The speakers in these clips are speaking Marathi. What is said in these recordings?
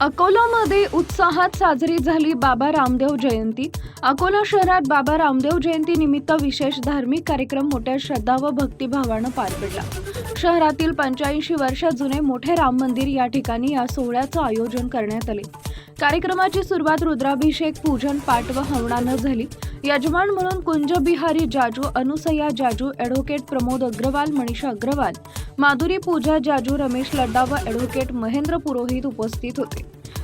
अकोलामध्ये उत्साहात साजरी झाली बाबा रामदेव जयंती. अकोला शहरात बाबा रामदेव जयंती निमित्त विशेष धार्मिक कार्यक्रम मोठ्या श्रद्धा व भक्तिभावानं पार पडला. शहरातील पंच्याऐंशी वर्ष जुने मोठे राम मंदिर या ठिकाणी या सोहळ्याचं आयोजन करण्यात आले. कार्यक्रमाची सुरुवात रुद्राभिषेक पूजन पाठ व हवनानं झाली. यजमान म्हणून कुंज बिहारी जाजू अनुसया जाजू ॲडव्होकेट प्रमोद अग्रवाल मनीषा अग्रवाल माधुरी पूजा जाजू रमेश लड्डा व ॲडव्होकेट महेंद्र पुरोहित उपस्थित होते.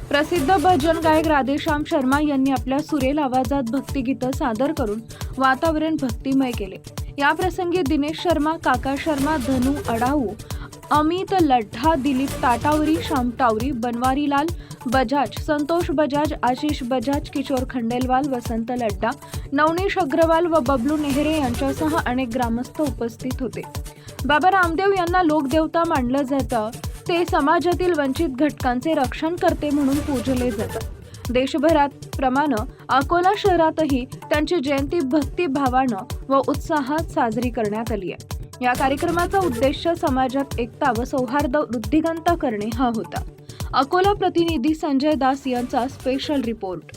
प्रसिद्ध भजन गायक राधेश्याम शर्मा यांनी आपल्या सुरेल आवाजात भक्तिगीतं सादर करून वातावरण भक्तिमय केले. या प्रसंगी दिनेश शर्मा काका शर्मा धनु अडाऊ अमित लड्ढा दिलीप ताटावरी श्याम टावरी बनवारीलाल बजाज संतोष बजाज आशिष बजाज किशोर खंडेलवाल वसंत लड्डा नवनीश अग्रवाल व बबलू नेहरे यांच्यासह अनेक ग्रामस्थ उपस्थित होते. बाबा रामदेव यांना लोकदेवता मानलं जातं. ते समाजातील वंचित घटकांचे रक्षण करते म्हणून पूजले जातात. देशभरात प्रमाण अकोला शहरातही त्यांची जयंती भक्तिभावानं व उत्साहात साजरी करण्यात आली आहे. या कार्यक्रमाचा उद्देश समाजात एकता व सौहार्द वृद्धिगंत करणे हा होता. अकोला प्रतिनिधी संजय दास यांचा स्पेशल रिपोर्ट